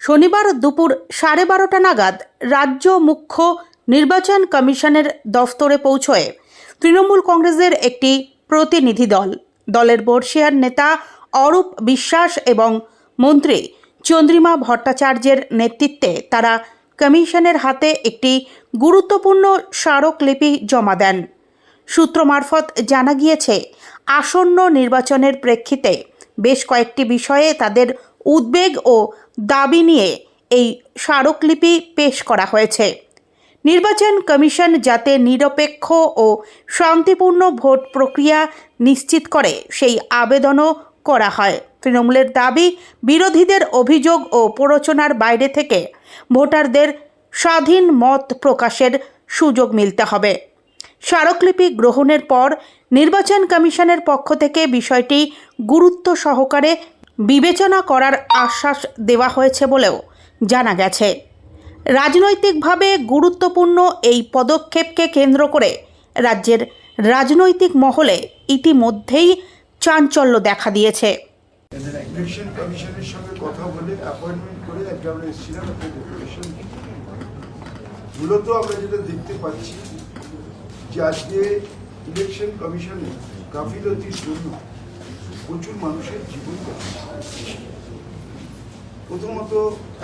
শনিবার দুপুর সাড়ে বারোটা নাগাদ রাজ্য মুখ্য নির্বাচন কমিশনের দফতরে পৌঁছয়ে তৃণমূল কংগ্রেসের একটি প্রতিনিধি দল। দলের বর্ষিয়ার নেতা অরূপ বিশ্বাস এবং মন্ত্রী চন্দ্রিমা ভট্টাচার্যের নেতৃত্বে তারা কমিশনের হাতে একটি গুরুত্বপূর্ণ স্মারকলিপি জমা দেন। সূত্র মারফত জানা গিয়েছে, আসন্ন নির্বাচনের প্রেক্ষিতে বেশ কয়েকটি বিষয়ে তাদের উদ্বেগ ও দাবি নিয়ে এই স্মারকলিপি পেশ করা হয়েছে। নির্বাচন কমিশন যাতে নিরপেক্ষ ও শান্তিপূর্ণ ভোট প্রক্রিয়া নিশ্চিত করে, সেই আবেদনও করা হয়। তৃণমূলের দাবি, বিরোধীদের অভিযোগ ও প্ররোচনার বাইরে থেকে ভোটারদের স্বাধীন মত প্রকাশের সুযোগ মিলতে হবে। স্মারকলিপি গ্রহণের পর নির্বাচন কমিশনের পক্ষ থেকে বিষয়টি গুরুত্ব সহকারে বিবেচনা করার আশ্বাস দেওয়া হয়েছে বলেও জানা গেছে। রাজনৈতিকভাবে গুরুত্বপূর্ণ এই পদক্ষেপকে কেন্দ্র করে রাজ্যের রাজনৈতিক মহলে ইতিমধ্যেই চাঞ্চল্য দেখা দিয়েছে। ইলেকশন কমিশনের মূলত আমরা যেটা দেখতে পাচ্ছি যে আজকে ইলেকশন কমিশনে গাফিলতির জন্য প্রচুর মানুষের জীবন প্রথমত,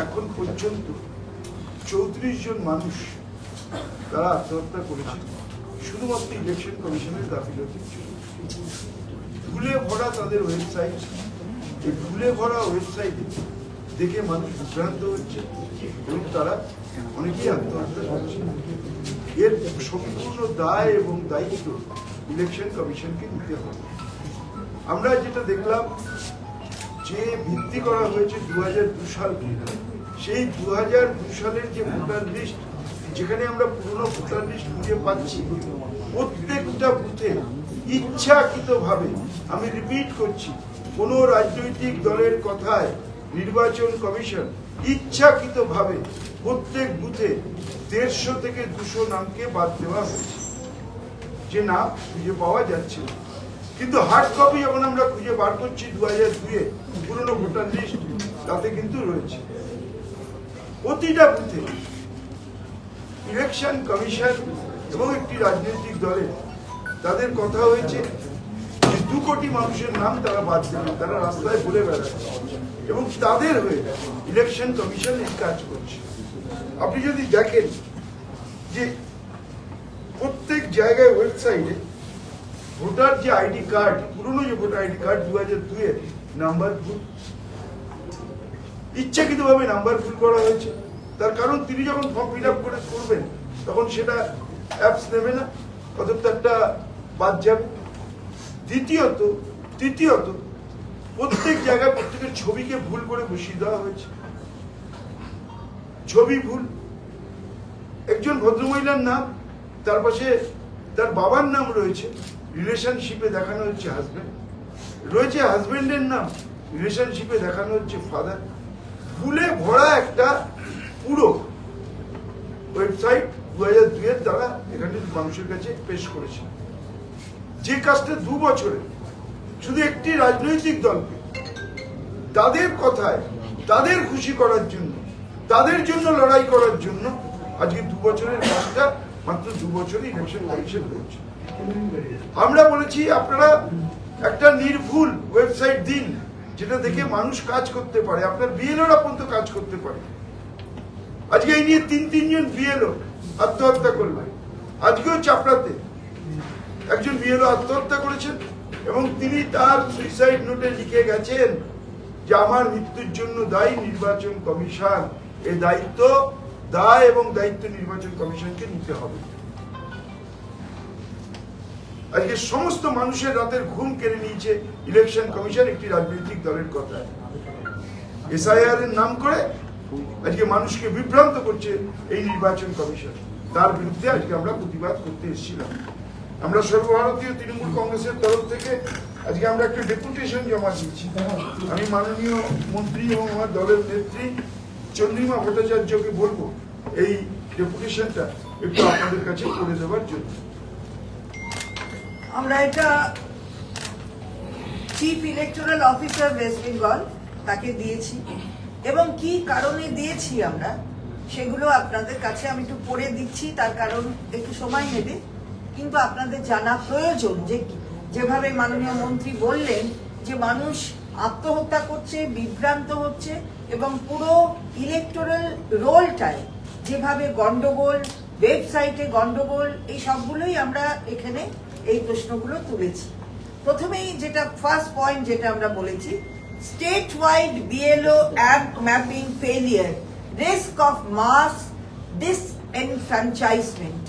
এখন পর্যন্ত চৌত্রিশ জন মানুষ তারা আত্মহত্যা করেছে। শুধুমাত্র ইলেকশন কমিশনের গাফিলতির জন্য ভুলে ভরা তাদের ওয়েবসাইট এই ভুলে ভরা ওয়েবসাইটে দেখে মানুষ বিভ্রান্ত হচ্ছে, এবং তারা অনেকেই আত্মহত্যা করছে। এর সম্পূর্ণ দায় এবং দায়িত্ব ইলেকশন কমিশনকে নিতে হবে। আমরা যেটা দেখলাম, যে ভিত্তি করা হয়েছে দু হাজার দু সালকে সেই দু হাজার দু সালের যে ভোটার লিস্ট, যেখানে আমরা পুরনো ভোটার লিস্ট খুঁজে পাচ্ছি, প্রত্যেকটা বুথে ইচ্ছাকৃতভাবে, আমি রিপিট করছি, কোন রাজনৈতিক দলের কথায় নির্বাচন কমিশন ইচ্ছাকৃতভাবে প্রত্যেক বুথে দেড়শো থেকে দুশো নামকে বাদ দেওয়া হয়েছে। যে নাম খুঁজে পাওয়া যাচ্ছে না। কিন্তু হার্ড কপি যখন আমরা খুঁজে বার করছি দু হাজার দুয়ে পুরনো ভোটার লিস্ট তাতে কিন্তু রয়েছে। প্রতিটা বুথে ইলেকশন কমিশন এবং একটি রাজনৈতিক দলের তাদের কথা হয়েছে যে দু কোটি মানুষের নাম তারা বাদ দেবে, তারা রাস্তায় বলে বেড়াচ্ছে এবং তাদের হয়ে ইলেকশন কমিশন এই কাজ করছে। আপনি যদি দেখেন যে প্রত্যেক জায়গায় ওয়েবসাইটে ভোটার যে আইডি কার্ড, পুরনো যে ভোটার আইডি কার্ড দু হাজার দুয়ের নাম্বার ভুল। ইচ্ছাকৃতভাবে নাম্বার ভুল করা হয়েছে। তার কারণ তিনি যখন ফর্ম ফিল আপ করে করবেন, তখন সেটা অ্যাপস নেবে না অথবা একটা বাদ যাবে। দ্বিতীয়ত, তৃতীয়ত, প্রত্যেক জায়গায় প্রত্যেকের ছবিকে ভুল করে বসিয়ে দেওয়া হয়েছে। ছবি ভুল। একজন ভদ্রমহিলার নাম, তার পাশে তার বাবার নাম রয়েছে। রিলেশনশিপে দেখানো হচ্ছে হাজবেন্ড রয়েছে হাজবেন্ডের নাম রিলেশনশিপে দেখানো হচ্ছে ফাদার ভুলে ভরা একটা পুরো ওয়েবসাইট দু হাজার দুয়ের দ্বারা এখানে মানুষের কাছে পেশ করেছে। যে কাজটা দু বছরে শুধু একটি রাজনৈতিক দলকে, তাদের কথায়, তাদের খুশি করার জন্য, তাদের জন্য লড়াই করার জন্য আজকে দু বছরের কাজটা মাত্র দু বছরে ইলেকশন কমিশন হয়েছে। আমরা বলেছি, আপনারা একটা নির্ভুল ওয়েবসাইট দিন, যেটা দেখে মানুষ কাজ করতে পারে। আপনার বিএলওরা পর্যন্ত কাজ করতে পারে। আজকে এই নিয়ে তিন, তিনজন বিএলও আত্মহত্যা করল আজকেও চাপড়াতে একজন বিএলও আত্মহত্যা করেছেন এবং তিনি তার সুইসাইড নোটে লিখে গেছেন যে, আমার মৃত্যুর জন্য দায়ী নির্বাচন কমিশন এই দায়িত্ব দায় এবং দায়িত্ব নির্বাচন কমিশনকে নিতে হবে। আজকে সমস্ত মানুষের রাতের ঘুম কেড়ে নিয়েছে ইলেকশন কমিশন একটি রাজনৈতিক দলের কথা এসআইআর এর নাম করে আজকে মানুষকে বিভ্রান্ত করছে এই নির্বাচন কমিশন। তার বিরুদ্ধে আজকে আমরা প্রতিবাদ করতে এসেছিলাম। আমরা সর্বভারতীয় তৃণমূল কংগ্রেসের তরফ থেকে আজকে আমরা একটা ডেপুটেশন জমা দিচ্ছি আমি মাননীয় মন্ত্রী এবং আমার দলের নেত্রী চন্দ্রিমা ভট্টাচার্যকে বলব, এই ডেপুটেশনটা একটু আপনাদের কাছে করে দেওয়ার জন্য। আমরা এটা chief electoral officer West Bengal তাকে দিয়েছি, এবং কি কারণে দিয়েছি আমরা, সেগুলো আপনাদের কাছে আমি একটু পড়ে দিচ্ছি, তার কারণ একটু সময় নেবে, কিন্তু আপনাদের জানা প্রয়োজন যে যেভাবে মাননীয় মন্ত্রী বললেন যে মানুষ আত্মহত্যা করছে, বিভ্রান্ত হচ্ছে এবং পুরো ইলেকটোরাল রোলটায় যেভাবে গন্ডগোল ওয়েবসাইটে গন্ডগোল এই সবগুলোই আমরা এখানে এই প্রশ্নগুলো তুলেছি প্রথমেই যেটা ফার্স্ট পয়েন্ট যেটা আমরা বলেছি state wide BLO app mapping failure risk of mass disenfranchisement.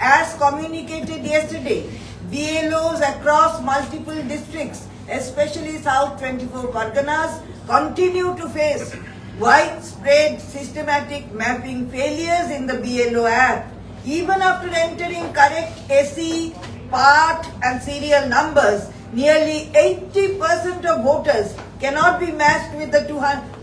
As communicated yesterday, BLOs across multiple districts, especially South 24 Parganas, continue to face widespread systematic mapping failures in the BLO app. Even after entering correct SE, part and serial numbers, nearly 80% of voters cannot be matched with the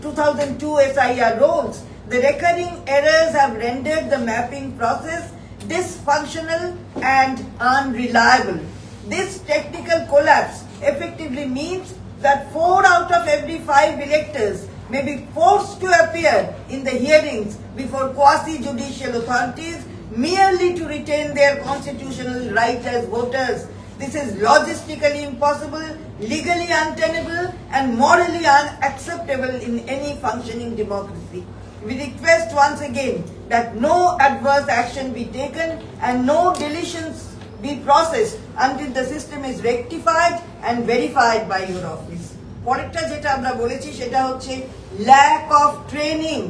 2002 SIR rolls. The recurring errors have rendered the mapping process dysfunctional and unreliable. This technical collapse effectively means that four out of every five electors may be forced to appear in the hearings before quasi-judicial authorities merely to retain their constitutional right as voters. This is logistically impossible, legally untenable, and morally unacceptable in any functioning democracy. We request once again that no adverse action be taken and no deletions be processed until the system is rectified and verified by your office. পরেরটা যেটা আমরা বলেছি সেটা হচ্ছে lack of training,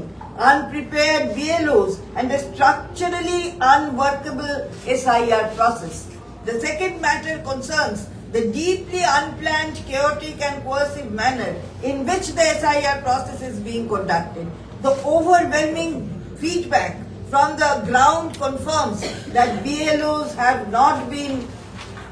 unprepared BLOs and a structurally unworkable SIR process. The second matter concerns the deeply unplanned, chaotic and coercive manner in which the SIR process is being conducted. The overwhelming feedback from the ground confirms that BLOs have not been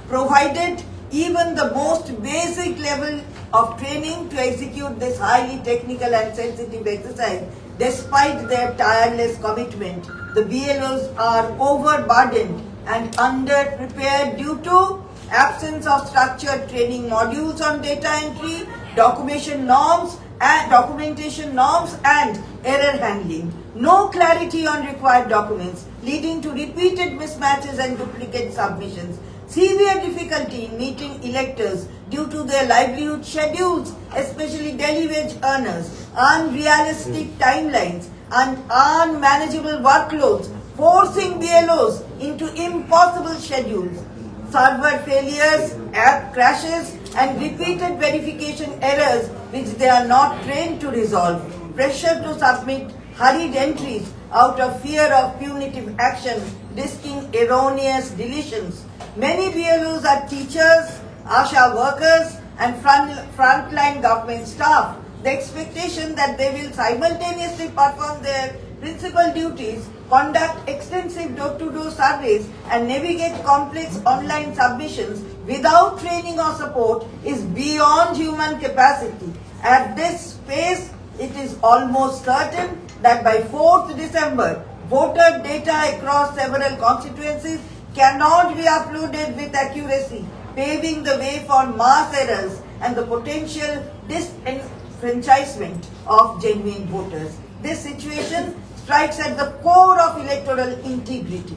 provided even the most basic level of training to execute this highly technical and sensitive exercise. Despite their tireless commitment, the BLOs are overburdened and underprepared due to absence of structured training modules on data entry, documentation norms, and documentation norms and error handling. No clarity on required documents, leading to repeated mismatches and duplicate submissions. Severe difficulty in meeting electors due to their livelihood schedules, especially daily wage earners, unrealistic timelines, and unmanageable workloads, forcing BLOs into impossible schedules server failures, app crashes, and repeated verification errors which they are not trained to resolve. Pressure to submit hurried entries out of fear of punitive action, risking erroneous deletions. Many BLOs are teachers, ASHA workers, and front, frontline government staff. The expectation that they will simultaneously perform their principal duties, conduct extensive door-to-door surveys, and navigate complex online submissions without training or support is beyond human capacity. At this pace, it is almost certain that by 4th December, voter data across several constituencies cannot be uploaded with accuracy, paving the way for mass errors and the potential disenfranchisement of genuine voters. This situation strikes at the core of electoral integrity.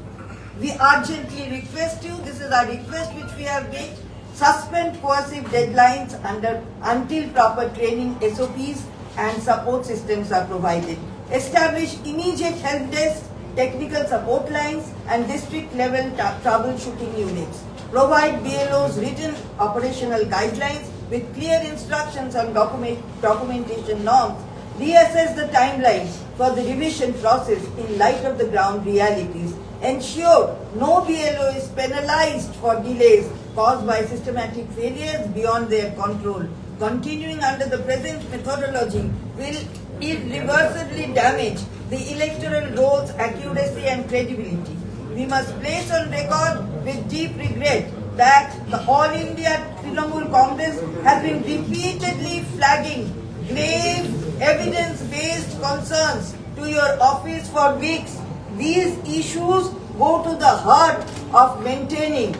We urgently request you, this is our request which we have made, suspend coercive deadlines under, until proper training SOPs and support systems are provided. Establish immediate help desks, technical support lines and district level troubleshooting units. Provide BLOs written operational guidelines with clear instructions on document, documentation norms. Reassess the timelines for the revision process in light of the ground realities. Ensure no BLO is penalized for delays caused by systematic failures beyond their control. Continuing under the present methodology will irreversibly damage the electoral roll's accuracy and credibility. We must place on record with deep regret that the All India Trinamool Congress has been repeatedly flagging grave evidence-based concerns to your office for weeks. These issues go to the heart of maintaining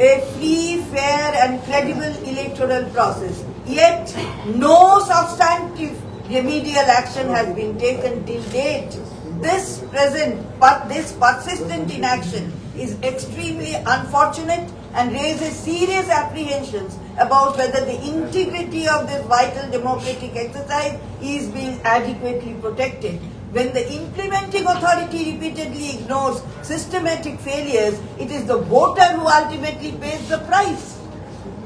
a free, fair and credible electoral process. Yet, no substantive remedial action has been taken till date. This present, but this persistent inaction is extremely unfortunate and raises serious apprehensions about whether the integrity of this vital democratic exercise is being adequately protected. When the implementing authority repeatedly ignores systematic failures, it is the voter who ultimately pays the price.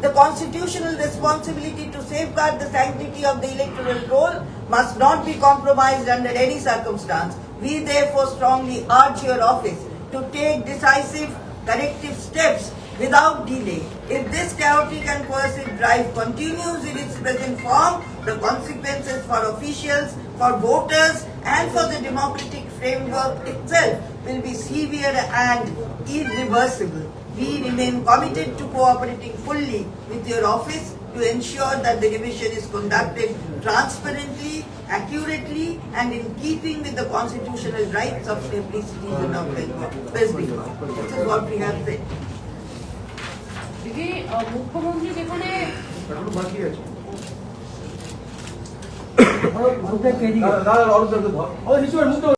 The constitutional responsibility to safeguard the sanctity of the electoral roll must not be compromised under any circumstance. We therefore strongly urge your office to take decisive corrective steps without delay. If this chaotic and coercive drive continues in its present form, the consequences for officials, for voters, and for the democratic framework itself will be severe and irreversible. We remain committed to cooperating fully with your office to ensure that the revision is conducted transparently, accurately, and in keeping with the constitutional rights of every citizen of Bengal. West Bengal. This is what we have said. দিদি আহ, মুখ্যমন্ত্রী যেখানে এখনো বাকি আছে